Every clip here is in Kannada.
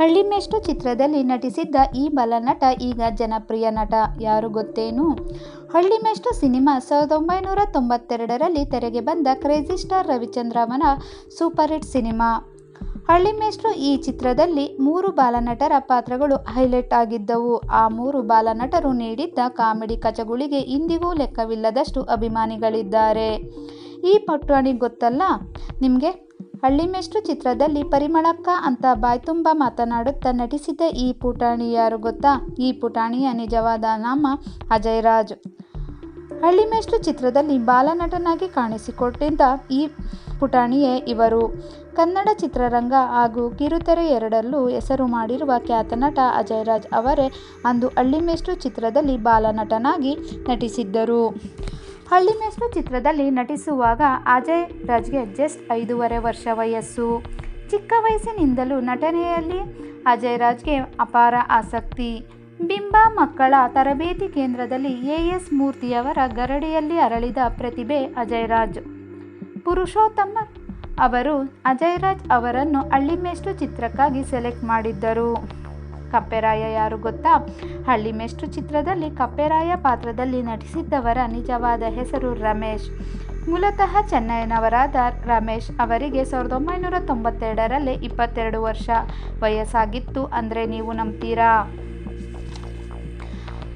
ಹಳ್ಳಿಮೆಷ್ಟು ಚಿತ್ರದಲ್ಲಿ ನಟಿಸಿದ್ದ ಈ ಬಾಲನಟ ಈಗ ಜನಪ್ರಿಯ ನಟ. ಯಾರು ಗೊತ್ತೇನು? ಹಳ್ಳಿಮೆಷ್ಟು ಸಿನಿಮಾ ಸಾವಿರದ ಒಂಬೈನೂರ ತೊಂಬತ್ತೆರಡರಲ್ಲಿ ತೆರೆಗೆ ಬಂದ ಕ್ರೇಜಿ ಸ್ಟಾರ್ ರವಿಚಂದ್ರ ಅವರ ಸೂಪರ್ ಹಿಟ್ ಸಿನಿಮಾ. ಹಳ್ಳಿಮೇಷ್ಟ್ರು ಈ ಚಿತ್ರದಲ್ಲಿ ಮೂರು ಬಾಲನಟರ ಪಾತ್ರಗಳು ಹೈಲೈಟ್ ಆಗಿದ್ದವು. ಆ ಮೂರು ಬಾಲನಟರು ನೀಡಿದ್ದ ಕಾಮಿಡಿ ಕಚಗುಳಿಗೆ ಇಂದಿಗೂ ಲೆಕ್ಕವಿಲ್ಲದಷ್ಟು ಅಭಿಮಾನಿಗಳಿದ್ದಾರೆ. ಈ ಪಟ್ಟಣಿ ಗೊತ್ತಲ್ಲ? ನಿಮಗೆ? ಹಳ್ಳಿಮೇಷ್ಟ್ರು ಚಿತ್ರದಲ್ಲಿ ಪರಿಮಳಕ್ಕ ಅಂತ ಬಾಯ್ತುಂಬ ಮಾತನಾಡುತ್ತಾ ನಟಿಸಿದ ಈ ಪುಟಾಣಿ ಯಾರು ಗೊತ್ತಾ? ಈ ಪುಟಾಣಿಯ ನಿಜವಾದ ನಾಮ ಅಜಯ್ ರಾಜ್ ಹಳ್ಳಿಮೇಷ್ಟು ಚಿತ್ರದಲ್ಲಿ ಬಾಲನಟನಾಗಿ ಕಾಣಿಸಿಕೊಟ್ಟಿದ್ದ ಈ ಪುಟಾಣಿಯೇ ಇವರು. ಕನ್ನಡ ಚಿತ್ರರಂಗ ಹಾಗೂ ಕಿರುತೆರೆ ಎರಡಲ್ಲೂ ಹೆಸರು ಮಾಡಿರುವ ಖ್ಯಾತ ನಟ ಅಜಯ್ ರಾಜ್ ಅವರೇ ಅಂದು ಹಳ್ಳಿಮೇಷ್ಟು ಚಿತ್ರದಲ್ಲಿ ಬಾಲನಟನಾಗಿ ನಟಿಸಿದ್ದರು. ಹಳ್ಳಿಮೇಷ್ಟ್ರು ಚಿತ್ರದಲ್ಲಿ ನಟಿಸುವಾಗ ಅಜಯ್ ರಾಜ್ಗೆ ಜಸ್ಟ್ ಐದೂವರೆ ವರ್ಷ ವಯಸ್ಸು. ಚಿಕ್ಕ ವಯಸ್ಸಿನಿಂದಲೂ ನಟನೆಯಲ್ಲಿ ಅಜಯ್ ರಾಜ್ಗೆ ಅಪಾರ ಆಸಕ್ತಿ. ಬಿಂಬ ಮಕ್ಕಳ ತರಬೇತಿ ಕೇಂದ್ರದಲ್ಲಿ ಎ ಎಸ್ ಮೂರ್ತಿಯವರ ಗರಡಿಯಲ್ಲಿ ಅರಳಿದ ಪ್ರತಿಭೆ ಅಜಯ್ ರಾಜ್. ಪುರುಷೋತ್ತಮ ಅವರು ಅಜಯ್ ರಾಜ್ ಅವರನ್ನು ಅಳ್ಳಿಮೇಷ್ಟು ಚಿತ್ರಕ್ಕಾಗಿ ಸೆಲೆಕ್ಟ್ ಮಾಡಿದ್ದರು. ಕಪ್ಪೆರಾಯ ಯಾರು ಗೊತ್ತಾ? ಹಳ್ಳಿ ಮೆಸ್ಟು ಚಿತ್ರದಲ್ಲಿ ಕಪ್ಪೆರಾಯ ಪಾತ್ರದಲ್ಲಿ ನಟಿಸಿದ್ದವರ ನಿಜವಾದ ಹೆಸರು ರಮೇಶ್. ಮೂಲತಃ ಚೆನ್ನೈನವರಾದ ರಮೇಶ್ ಅವರಿಗೆ ಸಾವಿರದ ಒಂಬೈನೂರ ತೊಂಬತ್ತೆರಡರಲ್ಲಿ ಇಪ್ಪತ್ತೆರಡು ವರ್ಷ ವಯಸ್ಸಾಗಿತ್ತು ಅಂದರೆ ನೀವು ನಂಬ್ತೀರಾ?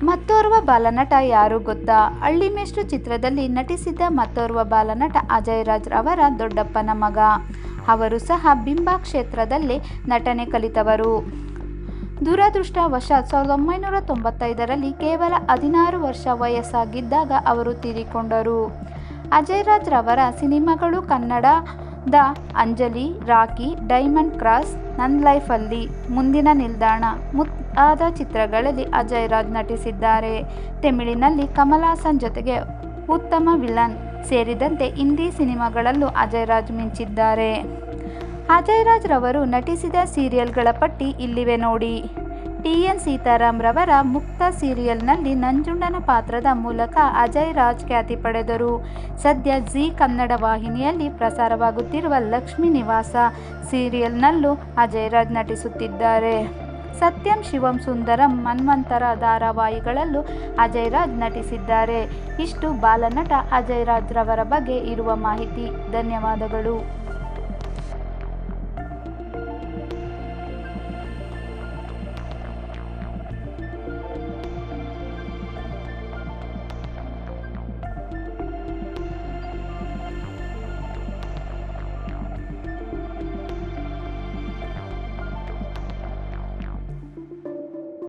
ಮತ್ತೋರ್ವ ಬಾಲನಟ ಯಾರು ಗೊತ್ತಾ? ಹಳ್ಳಿಮೇಷ್ಟ್ರು ಚಿತ್ರದಲ್ಲಿ ನಟಿಸಿದ್ದ ಮತ್ತೋರ್ವ ಬಾಲನಟ ಅಜಯ್ ರಾಜ್ ಅವರ ದೊಡ್ಡಪ್ಪನ ಮಗ. ಅವರು ಸಹ ಬಿಂಬ ಕ್ಷೇತ್ರದಲ್ಲಿ ನಟನೆ ಕಲಿತವರು. ದುರದೃಷ್ಟವಶಾತ್ ಸಾವಿರದ ಒಂಬೈನೂರ ತೊಂಬತ್ತೈದರಲ್ಲಿ ಕೇವಲ ಹದಿನಾರು ವರ್ಷ ವಯಸ್ಸಾಗಿದ್ದಾಗ ಅವರು ತೀರಿಕೊಂಡರು. ಅಜಯ್ ರವರ ಸಿನಿಮಾಗಳು ಕನ್ನಡದ ಅಂಜಲಿ ರಾಕಿ ಡೈಮಂಡ್ ಕ್ರಾಸ್ ನನ್ನ ಲೈಫಲ್ಲಿ, ಮುಂದಿನ ನಿಲ್ದಾಣ ಮುಂತಾದ ಚಿತ್ರಗಳಲ್ಲಿ ಅಜಯ್ ರಾಜ್ ನಟಿಸಿದ್ದಾರೆ. ತಮಿಳಿನಲ್ಲಿ ಕಮಲಾಸನ್ ಜೊತೆಗೆ ಉತ್ತಮ ವಿಲನ್ ಸೇರಿದಂತೆ ಹಿಂದಿ ಸಿನಿಮಾಗಳಲ್ಲೂ ಅಜಯ್ ರಾಜ್ ಮಿಂಚಿದ್ದಾರೆ. ಅಜಯ್ ರಾಜ್ ರವರು ನಟಿಸಿದ ಸೀರಿಯಲ್ಗಳ ಪಟ್ಟಿ ಇಲ್ಲಿವೆ ನೋಡಿ. ಟಿ ಎನ್ ಸೀತಾರಾಮ್ ರವರ ಮುಕ್ತ ಸೀರಿಯಲ್ನಲ್ಲಿ ನಂಜುಂಡನ ಪಾತ್ರದ ಮೂಲಕ ಅಜಯ್ ರಾಜ್ ಖ್ಯಾತಿ ಪಡೆದರು. ಸದ್ಯ ಜಿ ಕನ್ನಡ ವಾಹಿನಿಯಲ್ಲಿ ಪ್ರಸಾರವಾಗುತ್ತಿರುವ ಲಕ್ಷ್ಮೀ ನಿವಾಸ ಸೀರಿಯಲ್ನಲ್ಲೂ ಅಜಯ್ ರಾಜ್ ನಟಿಸುತ್ತಿದ್ದಾರೆ. ಸತ್ಯಂ, ಶಿವಂ, ಸುಂದರಂ, ಮನ್ವಂತರ ಧಾರಾವಾಹಿಗಳಲ್ಲೂ ಅಜಯ್ ರಾಜ್ ನಟಿಸಿದ್ದಾರೆ. ಇಷ್ಟು ಬಾಲನಟ ಅಜಯ್ ರಾಜ್ ರವರ ಬಗ್ಗೆ ಇರುವ ಮಾಹಿತಿ. ಧನ್ಯವಾದಗಳು.